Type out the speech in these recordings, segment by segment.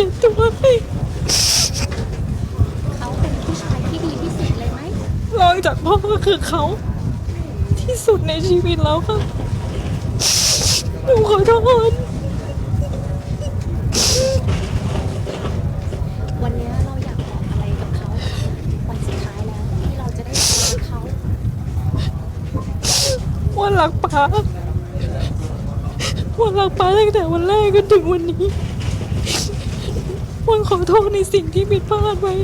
ายก็คอยเช็ดตัวให้เขาเป็นผู้ชายที่ดีที่สุดเลยไหมรองจากพ่อก็คือเขา ที่สุดในชีวิตแล้วค่ะหนูขอโทษวันนี้เราอยากบอกอะไรกับเขาวันสุดท้ายแล้วที่เราจะได้เจอเขาว่ารักป้าว่ารักป้าตั้งแต่วันแรกจนถึงวันนี้ วันขอโทษในสิ่งที่ผิดพลาดไว้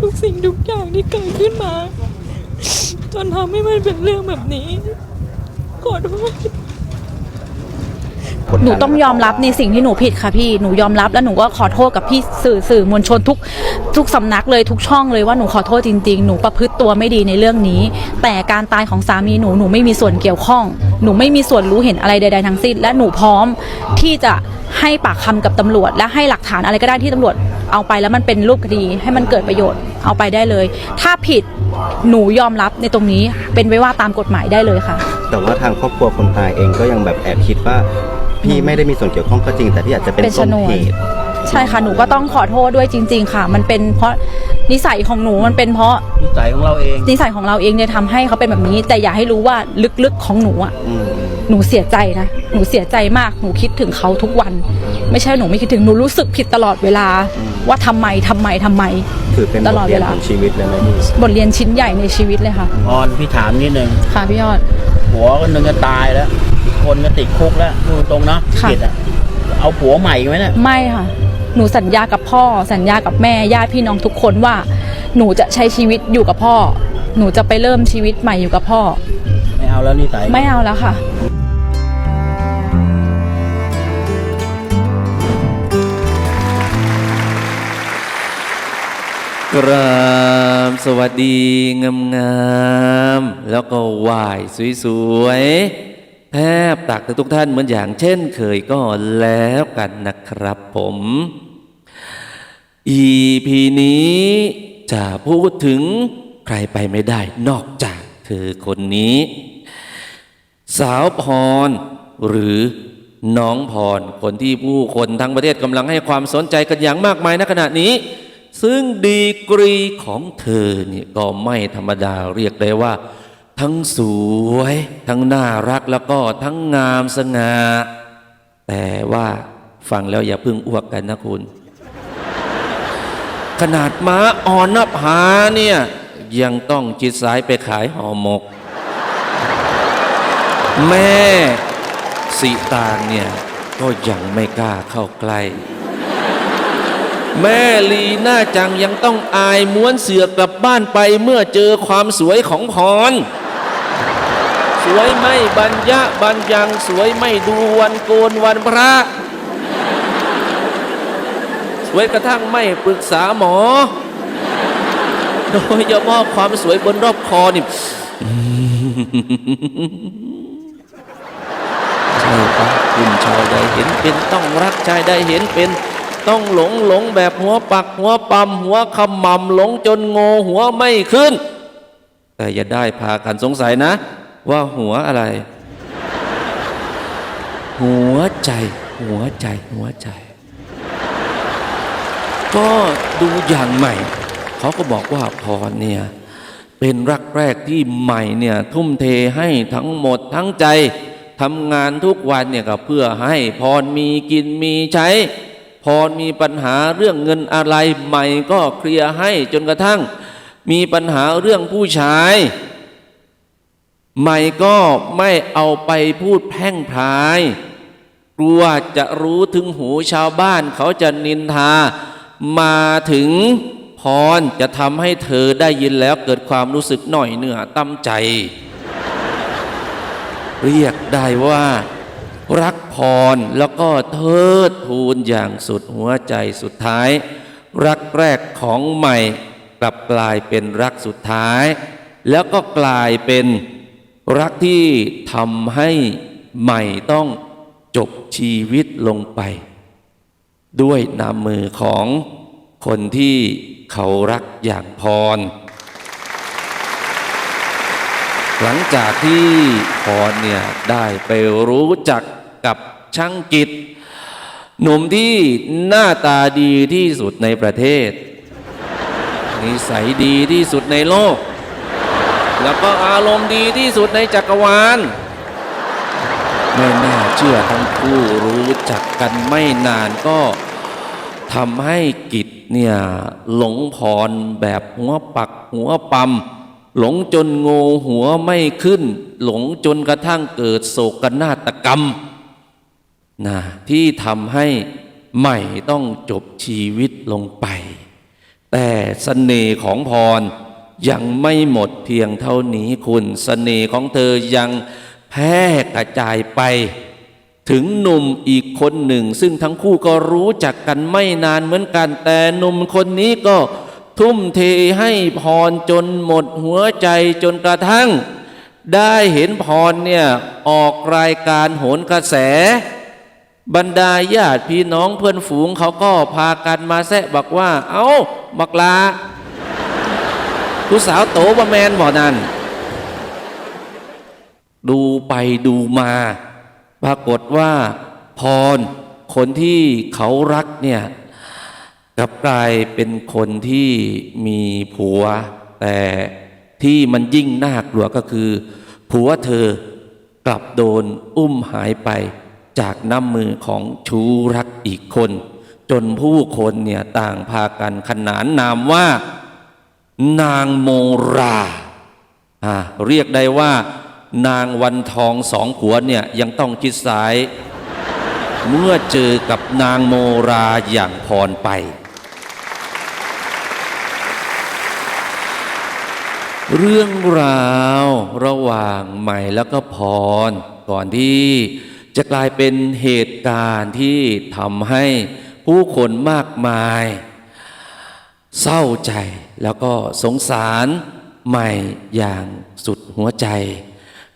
ทุกสิ่งทุกอย่างที่เกิดขึ้นมา จนทำให้มันเป็นเรื่องแบบนี้ ขอโทษ หนูต้องยอมรับในสิ่งที่หนูผิดค่ะพี่ หนูยอมรับแล้วหนูก็ขอโทษกับพี่สื่อสื่อมวลชนทุก ทุกสำนักเลยทุกช่องเลยว่าหนูขอโทษจริงๆ หนูประพฤติตัวไม่ดีในเรื่องนี้ แต่การตายของสามีหนูหนูไม่มีส่วนเกี่ยวข้อง หนูไม่มีส่วนรู้เห็นอะไรใด ๆ ทั้งสิ้น และหนูพร้อมที่จะให้ปากคำกับตำรวจ และให้หลักฐานอะไรก็ได้ที่ตำรวจเอาไปแล้วมันเป็นรูปคดีให้มันเกิดประโยชน์เอาไปได้เลย ถ้าผิดหนูยอมรับในตรงนี้เป็นไว้ว่าตามกฎหมายได้เลยค่ะ แต่ว่าทางครอบครัวคนตายเองก็ยังแบบแอบคิดว่าพี่ไม่ได้มีส่วนเกี่ยวข้องก็จริง แต่พี่อาจจะเป็นเป็นชต้นนวนเหตุ ใช่ค่ะหนูก็ต้องขอโทษด้วยจริง ๆ ค่ะ มันเป็นเพราะนิสัยของหนูมันเป็นเพราะนิสัยของเราเองนิสัยของเราเองเนี่ยทำให้เขาเป็นแบบนี้ แต่อย่าให้รู้ว่าลึกๆของหนูอะอืมหนูเสียใจนะหนูเสียใจมากหนูคิดถึงเขาทุกวัน ไม่ใช่หนูไม่คิดถึงหนูรู้สึกผิดตลอดเวลา ว่าทำไมทำไมทำไม ถือเป็นตบลอทดเรียนเวลาของชีวิตเลยไหมพี่บทเรียนชิ้นใหญ่ในชีวิตเลยค่ะออนพี่ถามนิดนึงค่ะพี่ยอด ผัวคนหนึงจะตายแล้วอีกคนก็ติดคุกแล้วดูตรงๆเนาะค่ะ ผิดอะเอาผัวใหม่อีกไหมเนี่ยไม่ค่ะ หนูสัญญากับพ่อ สัญญากับแม่ญาติพี่น้องทุกคนว่า หนูจะใช้ชีวิตอยู่กับพ่อ หนูจะไปเริ่มชีวิตใหม่อยู่กับพ่อ ไม่เอาแล้วนิสัยไม่เอาแล้วค่ะ กราบสวัสดีงามงามๆแล้วก็ไหว้สวยๆแทบตักทุกท่านเหมือนอย่างเช่นเคยก็แล้วกันนะครับผม EP นี้จะพูดถึงใครไปไม่ได้นอกจากเธอคนนี้ สาวพรหรือน้องพรคนที่ผู้คนทั้งประเทศกำลังให้ความสนใจกันอย่างมากมายณขณะนี้ ซึ่งดีกรีของเธอเนี่ยก็ไม่ธรรมดาเรียกได้ว่า ทั้งสวย ทั้งน่ารักแล้วก็ทั้งงามสง่าแต่ว่าฟังแล้วอย่าเพึ่งอ้วกกันนะคุณ ขนาดม้าอ่อนนับหาเนี่ย ยังต้องจิตสายไปขายห่อหมก แม่สีตางเนี่ย ก็ยังไม่กล้าเข้าใกล้ แม่ลีหน้าจังยังต้องอายม้วนเสือกลับบ้านไปเมื่อเจอความสวยของพรสวยไม่บรรยะบรรยังสวยไม่ดูวันโกนวันพระ วยกระทั่งไม่ปรึกษาหมอ โดยเฉพาะความสวยบนรอบคอนี่ใช่ปะคุณชายใดเห็นเป็นต้องรักชายใดเห็นเป็นต้องหลงหลงแบบหัวปักหัวปั๊มหัวขมำหลงจนโงหัวไม่ขึ้น แต่อย่าได้พากันสงสัยนะ ว่าหัวอะไร หัวใจหัวใจหัวใจ ก็ดูอย่างใหม่ เขาก็บอกว่าพรเนี่ย เป็นรักแรกที่ใหม่เนี่ยทุ่มเทให้ทั้งหมดทั้งใจทำงานทุกวันเนี่ยก็เพื่อให้พรมีกินมีใช้ พรมีปัญหาเรื่องเงินอะไรใหม่ก็เคลียร์ให้จนกระทั่ง มีปัญหาเรื่องผู้ชาย ใหม่ก็ไม่เอาไปพูดแพร่งพราย กลัวจะรู้ถึงหูชาวบ้านเขาจะนินทา มาถึงพรจะทำให้เธอได้ยินแล้วเกิดความรู้สึกหน่อยเหนือตั้มใจ เรียกได้ว่ารักพรแล้วก็เทิดทูนอย่างสุดหัวใจสุดท้าย รักแรกของใหม่กลับกลายเป็นรักสุดท้าย แล้วก็กลายเป็นรักที่ทำให้ใหม่ต้องจบชีวิตลงไป ด้วยนามมือของคนที่เขารักอย่างพร หลังจากที่พรเนี่ยได้ไปรู้จักกับช่างกิจ หนุ่มที่หน้าตาดีที่สุดในประเทศ นิสัยดีที่สุดในโลก แล้วก็อารมณ์ดีที่สุดในจักรวาลไม่น่าเชื่อทั้งคู่รู้จักกันไม่นานก็ ทำให้กิจเนี่ยหลงพรแบบหัวปักหัวปัมหลงจนโงหัวไม่ขึ้น หลงจนกระทั่งเกิดโศกนาฏกรรมนะที่ทำให้ใหม่ต้องจบชีวิตลงไป แต่สเสน่ห์ของพรยังไม่หมดเพียงเท่านี้คุณสเสน่ห์ของเธอยังแพร่กระจายไป ถึงหนุ่มอีกคนหนึ่ง ซึ่งทั้งคู่ก็รู้จักกันไม่นานเหมือนกัน แต่หนุ่มคนนี้ก็ทุ่มเทให้พรจนหมดหัวใจจนกระทั่ง ได้เห็นพรเนี่ยออกรายการโหนกระแส บรรดาญาติพี่น้องเพื่อนฝูงเขาก็พากันมาแซะบอกว่า เอา้าบักลาผู้สาวโตบะแมนบ่นั่นดูไปดูมา ปรากฏว่าพรคนที่เขารักเนี่ยกลับกลายเป็นคนที่มีผัว แต่ที่มันยิ่งน่ากลัวก็คือ ผัวเธอกลับโดนอุ้มหายไปจากน้ำมือของชูรักอีกคน จนผู้คนเนี่ยต่างพากันขนานนามว่า นางโมราอ่าเรียกได้ว่า นางวันทองสองผัวเนี่ยยังต้องคิดสาย เมื่อเจอกับนางโมราอย่างพรไป เรื่องราวระหว่างใหม่แล้วก็พร ก่อนที่จะกลายเป็นเหตุการณ์ที่ทำให้ผู้คนมากมาย เศร้าใจแล้วก็สงสารใหม่อย่างสุดหัวใจ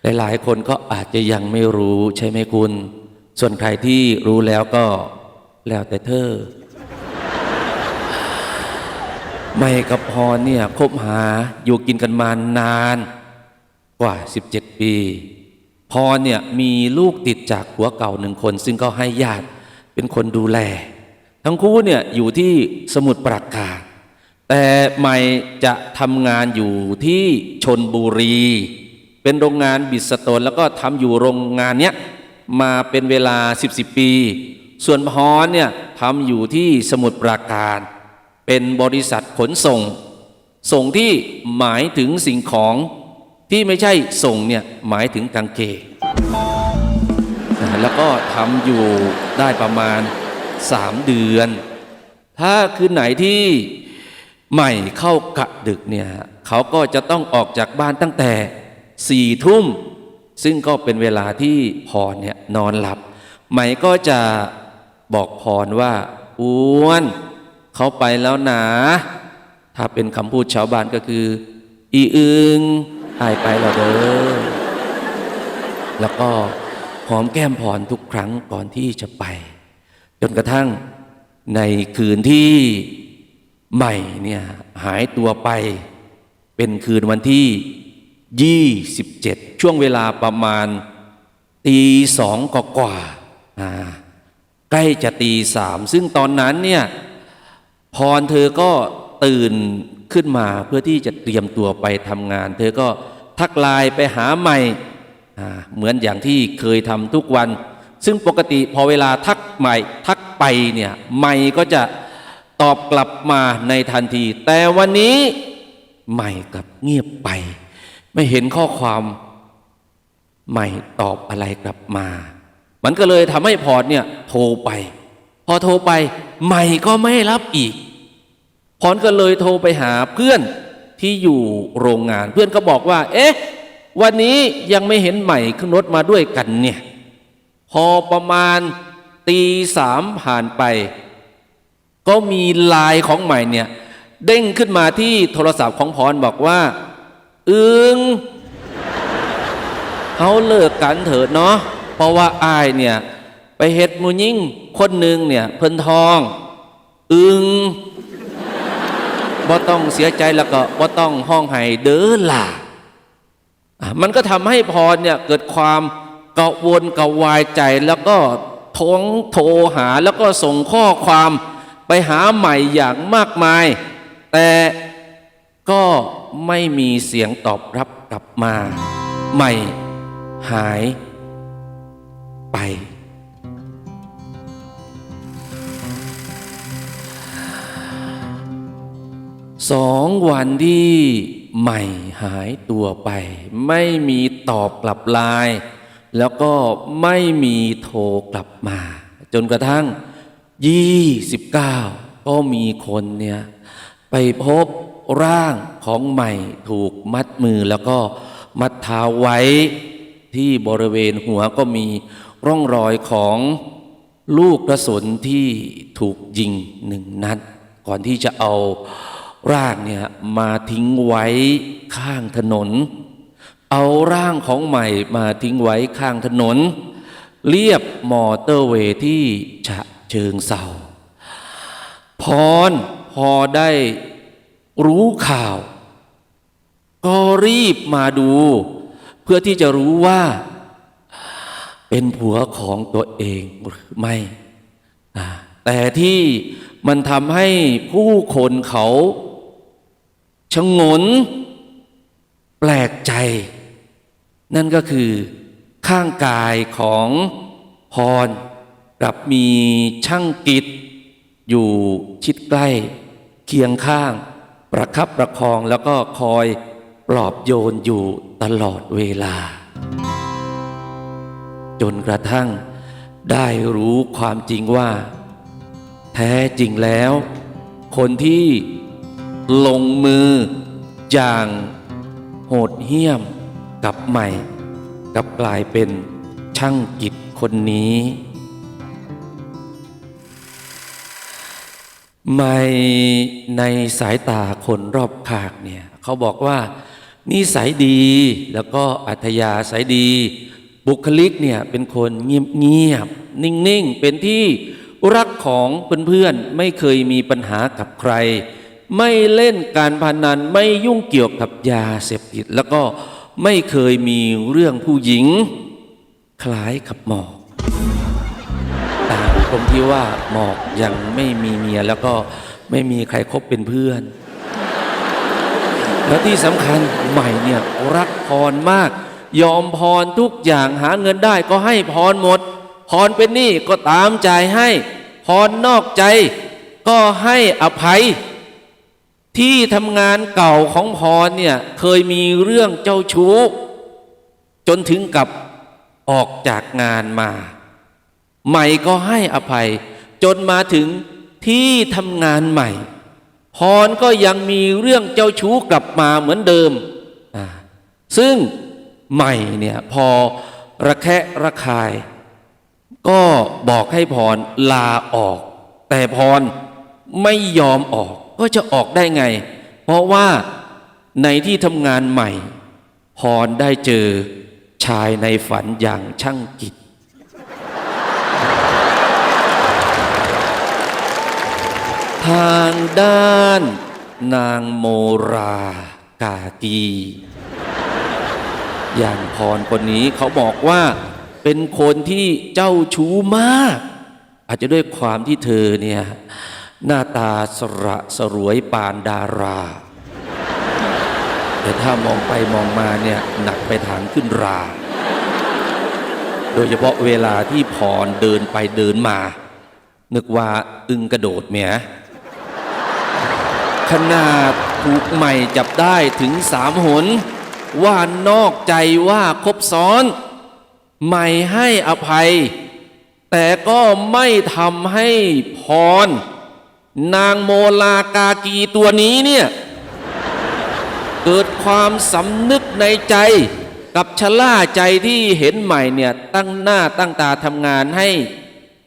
หลายๆ คนก็อาจจะยังไม่รู้ใช่ไหมคุณ ส่วนใครที่รู้แล้วก็แล้วแต่เธอ ไม่กับพรเนี่ยคบหาอยู่กินกันมานานกว่า 17 ปี พรเนี่ยมีลูกติดจากผัวเก่าหนึ่งคน ซึ่งก็ให้ญาติเป็นคนดูแล ทั้งคู่เนี่ยอยู่ที่สมุทรปราการแต่ใหม่จะทำงานอยู่ที่ชนบุรี เป็นโรงงานบิดสโตนแล้วก็ทำอยู่โรงงานเนี้ยมาเป็นเวลา 10 10 ปี ส่วนพรเนี่ยทำอยู่ที่สมุทรปราการ เป็นบริษัทขนส่ง ส่งที่หมายถึงสิ่งของที่ไม่ใช่ส่งเนี่ยหมายถึงกางเกงแล้วก็ทำอยู่ได้ประมาณ 3 เดือน ถ้าคืนไหนที่ใหม่เข้ากะดึกเนี่ยเขาก็จะต้องออกจากบ้านตั้งแต่ สี่ทุ่ม ซึ่งก็เป็นเวลาที่พรเนี่ยนอนหลับใหม่ก็จะบอกพรว่าอ้วนเขาไปแล้วนะ ถ้าเป็นคำพูดชาวบ้านก็คือ อีอึงหายไปแล้วเด้อแล้วก็หอมแก้มพรทุกครั้งก่อนที่จะไป จนกระทั่งในคืนที่ใหม่เนี่ยหายตัวไป เป็นคืนวันที่ 27 ช่วงเวลาประมาณตีสองกว่าใกล้จะตีสามซึ่งตอนนั้นเนี่ยพรเธอก็ตื่นขึ้นมาเพื่อที่จะเตรียมตัวไปทำงาน เธอก็ทักไลน์ไปหาใหม่เหมือนอย่างที่เคยทำทุกวัน ซึ่งปกติพอเวลาทักใหม่ทักไปเนี่ยใหม่ก็จะตอบกลับมาในทันที แต่วันนี้ใหม่กับเงียบไป ไม่เห็นข้อความใหม่ตอบอะไรกลับมา มันก็เลยทำให้พอร์ตเนี่ยโทรไป พอโทรไปใหม่ก็ไม่รับอีกพรก็เลยโทรไปหาเพื่อนที่อยู่โรงงาน เพื่อนก็บอกว่า เอ๊ะ วันนี้ยังไม่เห็นใหม่ขึ้นรถมาด้วยกันเนี่ย พอประมาณตีสามผ่านไป ก็มีไลน์ของใหม่เนี่ย เด้งขึ้นมาที่โทรศัพท์ของพรบอกว่า อึงเขาเลิกกันเถิดเนาะเพราะว่าอายเนี่ย ไปเฮ็ดมูยิ่งคนหนึ่งเนี่ย เพิ่นทอง อึงบ่ต้องเสียใจแล้วก็บ่ต้องห้องไห้เด้อล่ะมันก็ทำให้พรเนี่ยเกิดความกระวนกระวายใจแล้วก็ท้องโทรหาแล้วก็ส่งข้อความไปหาใหม่อย่างมากมาย แต่ก็ ไม่มีเสียงตอบรับกลับมา ใหม่หายไป สองวันที่ใหม่หายตัวไป ไม่มีตอบกลับไลน์แล้วก็ไม่มีโทรกลับมา จนกระทั่ง 29 ก็มีคนเนี่ย ไปพบ ร่างของใหม่ถูกมัดมือแล้วก็มัดเท้าไว้ที่บริเวณหัวก็มีร่องรอยของลูกกระสุนที่ถูกยิงหนึ่งนัด ก่อนที่จะเอาร่างเนี่ยมาทิ้งไว้ข้างถนน เอาร่างของใหม่มาทิ้งไว้ข้างถนน เรียบมอเตอร์เวย์ที่ฉะเชิงเซาพรพอได้ รู้ข่าว ก็รีบมาดู เพื่อที่จะรู้ว่า เป็นผัวของตัวเองหรือไม่แต่ที่มันทำให้ผู้คนเขาชะงน แปลกใจ นั่นก็คือข้างกายของพรกลับมีช่างกิจ อยู่ชิดใกล้เคียงข้าง ประคับประคองแล้วก็คอยปลอบโยนอยู่ตลอดเวลา จนกระทั่งได้รู้ความจริงว่า แท้จริงแล้ว คนที่ลงมืออย่างโหดเหี้ยมกับใหม่กลับกลายเป็นช่างกิจคนนี้ ไม่ในสายตาคนรอบข้างเนี่ยเขาบอกว่านิสัยดีแล้วก็อัธยาศัยดี บุคลิกเนี่ยเป็นคนเงียบๆนิ่งๆ เป็นที่รักของเพื่อนๆไม่เคยมีปัญหากับใคร ไม่เล่นการพนันไม่ยุ่งเกี่ยวกับยาเสพติด แล้วก็ไม่เคยมีเรื่องผู้หญิง คล้ายกับหมอก ต่างตรงที่ว่าหมอกยังไม่มีเมียแล้วก็ไม่มีใครคบเป็นเพื่อน และที่สำคัญใหม่เนี่ยรักพรมาก ยอมพรทุกอย่างหาเงินได้ก็ให้พรหมด พรเป็นหนี้ก็ตามใจายให้ พรนอกใจก็ให้อภัย ที่ทำงานเก่าของพรเนี่ยเคยมีเรื่องเจ้าชู้ จนถึงกับออกจากงานมา ใหม่ก็ให้อภัย จนมาถึงที่ทำงานใหม่พรก็ยังมีเรื่องเจ้าชู้กลับมาเหมือนเดิม ซึ่งใหม่เนี่ยพอระแคะระคาย ก็บอกให้พรลาออก แต่พรไม่ยอมออกก็จะออกได้ไง เพราะว่าในที่ทำงานใหม่ พรได้เจอชายในฝันอย่างช่างกิจ ทางด้าน นางโมรากากี อย่างพรคนนี้เขาบอกว่าเป็นคนที่เจ้าชู้มาก อาจจะด้วยความที่เธอเนี่ยหน้าตาสระสรวยปานดารา แต่ถ้ามองไปมองมาเนี่ยหนักไปทางขึ้นรา โดยเฉพาะเวลาที่พรเดินไปเดินมา นึกว่าอึงกระโดดเมีย ขนาดถูกใหม่จับได้ถึงสามหน ว่านอกใจว่าคบซ้อน ใหม่ให้อภัย แต่ก็ไม่ทำให้พร นางโมลากากีตัวนี้เนี่ย เกิดความสำนึกในใจกับชะล่าใจที่เห็นใหม่เนี่ยตั้งหน้าตั้งตาทำงานให้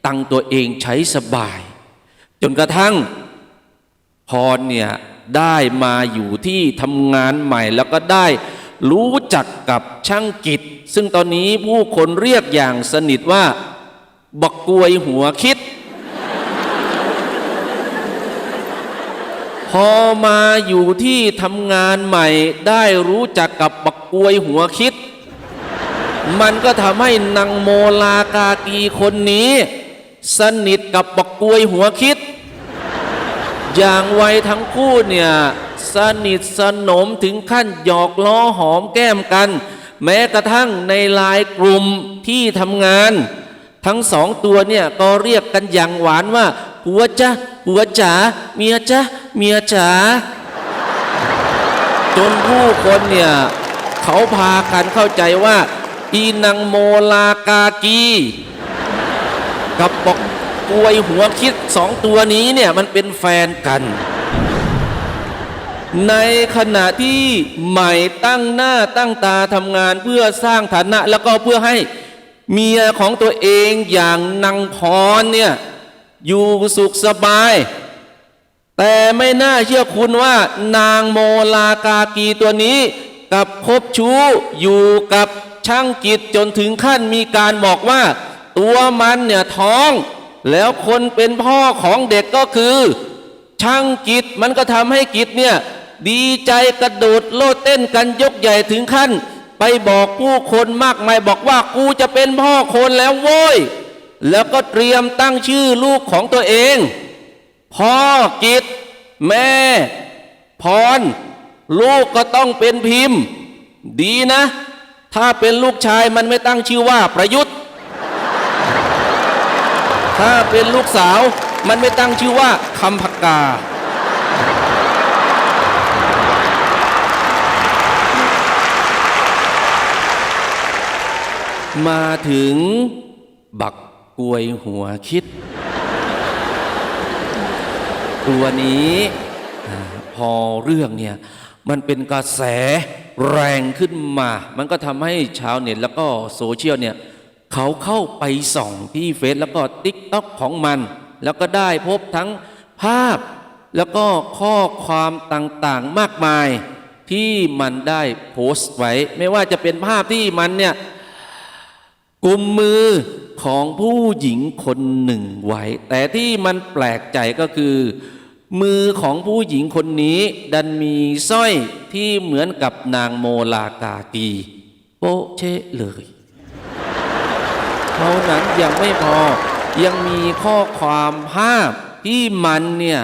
ตั้งตัวเองใช้สบาย จนกระทั่ง พรเนี่ยได้มาอยู่ที่ทำงานใหม่ แล้วก็ได้รู้จักกับช่างกิจ ซึ่งตอนนี้ผู้คนเรียกอย่างสนิทว่าบักกวยหัวคิด พอมาอยู่ที่ทำงานใหม่ ได้รู้จักกับบักกวยหัวคิด มันก็ทำให้นางโมลากากีคนนี้ สนิทกับบักกวยหัวคิด อย่างไวทั้งคู่เนี่ยสนิทสนมถึงขั้นหยอกล้อหอมแก้มกัน แม้กระทั่งในลายกลุ่มที่ทำงาน ทั้งสองตัวเนี่ยก็เรียกกันอย่างหวานว่าผัวจ้ะผัวจ๋าเมียจ้ะเมียจ๋าจนผู้คนเนี่ยเขาพากันเข้าใจว่า อีนางโมลากากีกับบอก กลวยหัวคิดสองตัวนี้เนี่ยมันเป็นแฟนกัน ในขณะที่ใหม่ตั้งหน้าตั้งตาทำงานเพื่อสร้างฐานะ แล้วก็เพื่อให้เมียของตัวเองอย่างนางพรเนี่ยอยู่สุขสบาย แต่ไม่น่าเชื่อคุณว่านางโมลากากีตัวนี้กับคบชู้อยู่กับช่างกิจจนถึงขั้นมีการบอกว่า ตัวมันเนี่ยท้อง แล้วคนเป็นพ่อของเด็กก็คือ ช่างกิจมันก็ทำให้กิจเนี่ยดีใจกระโดดโลดเต้นกันยกใหญ่ถึงขั้น ไปบอกผู้คนมากมายบอกว่ากูจะเป็นพ่อคนแล้วโว้ย แล้วก็เตรียมตั้งชื่อลูกของตัวเอง พ่อกิจแม่ พร ลูกก็ต้องเป็นพิมพ์ ดีนะ ถ้าเป็นลูกชายมันไม่ตั้งชื่อว่าประยุทธ์ ถ้าเป็นลูกสาวมันไม่ตั้งชื่อว่าคำพกกา มาถึงบักกวยหัวคิด ตัวนี้พอเรื่องเนี่ยมันเป็นกระแสแรงขึ้นมา มันก็ทำให้ชาวเน็ตแล้วก็โซเชียลเนี่ย เขาเข้าไปส่องที่เฟซแล้วก็ติ๊กต็อกของมัน แล้วก็ได้พบทั้งภาพแล้วก็ข้อความต่างๆมากมายที่มันได้โพสต์ไว้ ไม่ว่าจะเป็นภาพที่มันเนี่ยกุมมือของผู้หญิงคนหนึ่งไว้ แต่ที่มันแปลกใจก็คือ มือของผู้หญิงคนนี้ ดันมีสร้อยที่เหมือนกับนางโมลากากีโปะเชะเลย เท่านั้นยังไม่พอ ยังมีข้อความภาพที่มันเนี่ย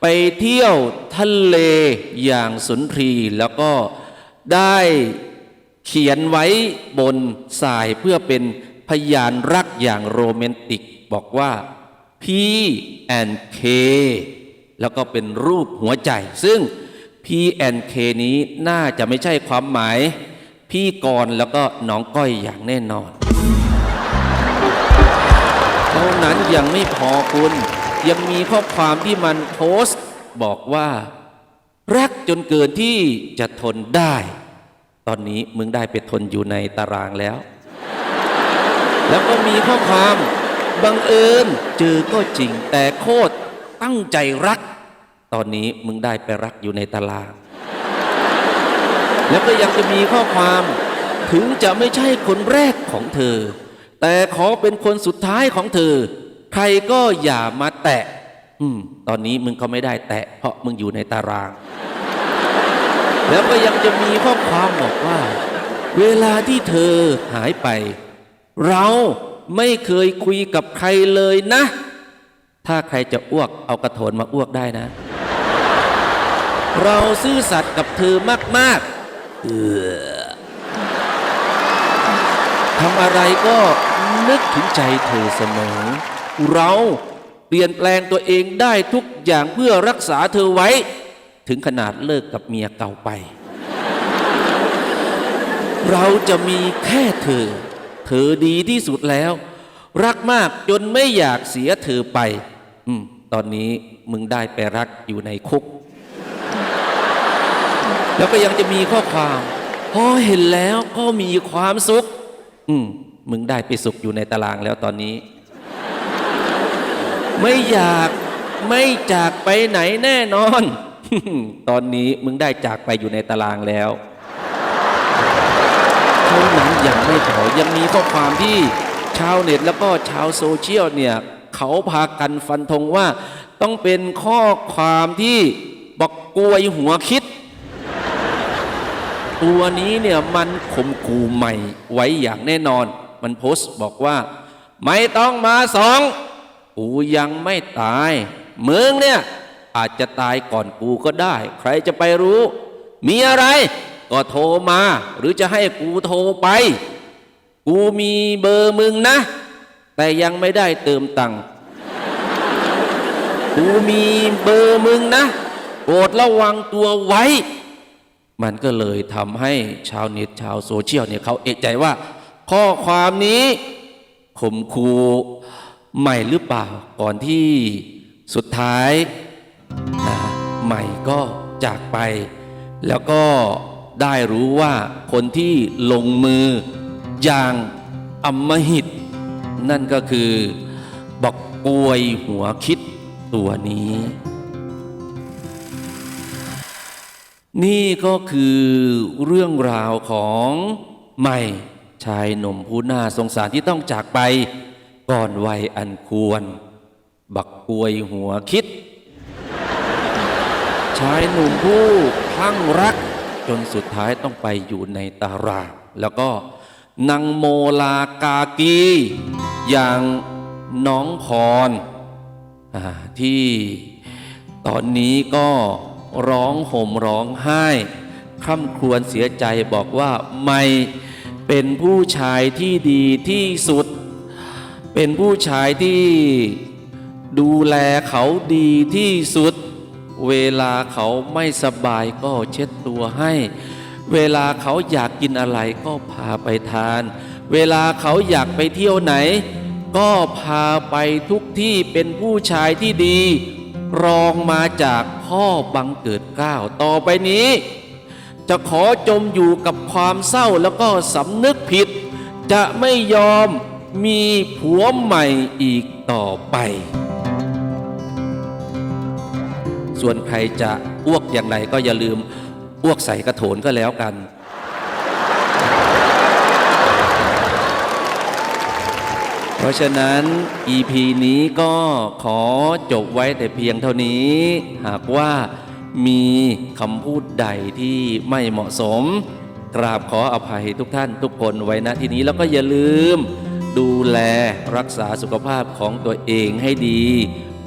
ไปเที่ยวทะเลอย่างสุนทรีแล้วก็ได้เขียนไว้บนสายเพื่อเป็นพยานรักอย่างโรแมนติก บอกว่า P and K แล้วก็เป็นรูปหัวใจ ซึ่ง P and K นี้น่าจะไม่ใช่ความหมาย พี่กรแล้วก็น้องก้อยอย่างแน่นอน ท่านั้นยังไม่พอคุณ ยังมีข้อความที่มันโพสต์ บอกว่า รักจนเกินที่จะทนได้ ตอนนี้มึงได้ไปทนอยู่ในตารางแล้ว แล้วก็มีข้อความบังเอิญเจอก็จริงแต่โคตรตั้งใจรัก ตอนนี้มึงได้ไปรักอยู่ในตาราง แล้วก็ยังจะมีข้อความถึงจะไม่ใช่คนแรกของเธอ แต่ขอเป็นคนสุดท้ายของเธอ ใครก็อย่ามาแตะ อืม ตอนนี้มึงก็ไม่ได้แตะ เพราะมึงอยู่ในตาราง แล้วก็ยังจะมีข้อความบอกว่า เวลาที่เธอหายไป เราไม่เคยคุยกับใครเลยนะ ถ้าใครจะอ้วกเอากระโถนมาอ้วกได้นะ เราซื่อสัตย์กับเธอมาก ๆ เออทำอะไรก็ นึกถึงใจเธอเสมอ เราเปลี่ยนแปลงตัวเองได้ทุกอย่างเพื่อรักษาเธอไว้ ถึงขนาดเลิกกับเมียเก่าไป เราจะมีแค่เธอ เธอดีที่สุดแล้ว รักมากจนไม่อยากเสียเธอไป อืม ตอนนี้มึงได้ไปรักอยู่ในคุก แล้วก็ยังจะมีข้อความพอเห็นแล้วก็มีความสุข อืม มึงได้ไปสุขอยู่ในตารางแล้วตอนนี้ ไม่อยากไม่จากไปไหนแน่นอน ตอนนี้มึงได้จากไปอยู่ในตารางแล้วเท่านั้นยังไม่พอยังมีข้อความที่ชาวเน็ตแล้วก็ชาวโซเชียลเนี่ย เขาพากันฟันธงว่า ต้องเป็นข้อความที่บอกกลวยหัวคิด ตัวนี้เนี่ยมันข่มขู่ใหม่ไว้อย่างแน่นอน มันโพสต์บอกว่า ไม่ต้องมาสองกูยังไม่ตายมึงเนี่ยอาจจะตายก่อนกูก็ได้ ใครจะไปรู้ มีอะไร ก็โทรมา หรือจะให้กูโทรไป กูมีเบอร์มึงนะ แต่ยังไม่ได้เติมตังค์กูมีเบอร์มึงนะโปรดระวังตัวไว้ มันก็เลยทำให้ชาวเน็ตชาวโซเชียลเนี่ยเขาเอะใจว่า ข้อความนี้ข่มขู่ใหม่หรือเปล่าก่อนที่สุดท้ายนะใหม่ก็จากไป แล้วก็ได้รู้ว่าคนที่ลงมืออย่างอมหิต นั่นก็คือบอกกวยหัวคิดตัวนี้ นี่ก็คือเรื่องราวของใหม่ ชายหนุ่มผู้น่าสงสารที่ต้องจากไป ก่อนวัยอันควร บักกวยหัวคิด ชายหนุ่มผู้คลั่งรัก จนสุดท้ายต้องไปอยู่ในตารางแล้วก็นางโมลากากี อย่างน้องพรที่ตอนนี้ก็ร้องห่มร้องไห้คร่ำครวญเสียใจบอกว่าไม่ เป็นผู้ชายที่ดีที่สุด เป็นผู้ชายที่ดูแลเขาดีที่สุด เวลาเขาไม่สบายก็เช็ดตัวให้ เวลาเขาอยากกินอะไรก็พาไปทาน เวลาเขาอยากไปเที่ยวไหน ก็พาไปทุกที่เป็นผู้ชายที่ดี รองมาจากพ่อบังเกิดเกล้าต่อไปนี้ จะขอจมอยู่กับความเศร้าแล้วก็สำนึกผิด จะไม่ยอมมีผัวใหม่อีกต่อไป ส่วนใครจะอ้วกอย่างไรก็อย่าลืมอ้วกใส่กระโถนก็แล้วกัน เพราะฉะนั้น EP นี้ก็ขอจบไว้แต่เพียงเท่านี้ หากว่า มีคำพูดใดที่ไม่เหมาะสม กราบขออภัยทุกท่านทุกคนไว้ณที่นี้แล้วก็อย่าลืม ดูแลรักษาสุขภาพของตัวเองให้ดี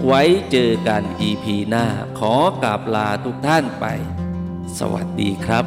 ไว้เจอกัน EP หน้า ขอกราบลาทุกท่านไป สวัสดีครับ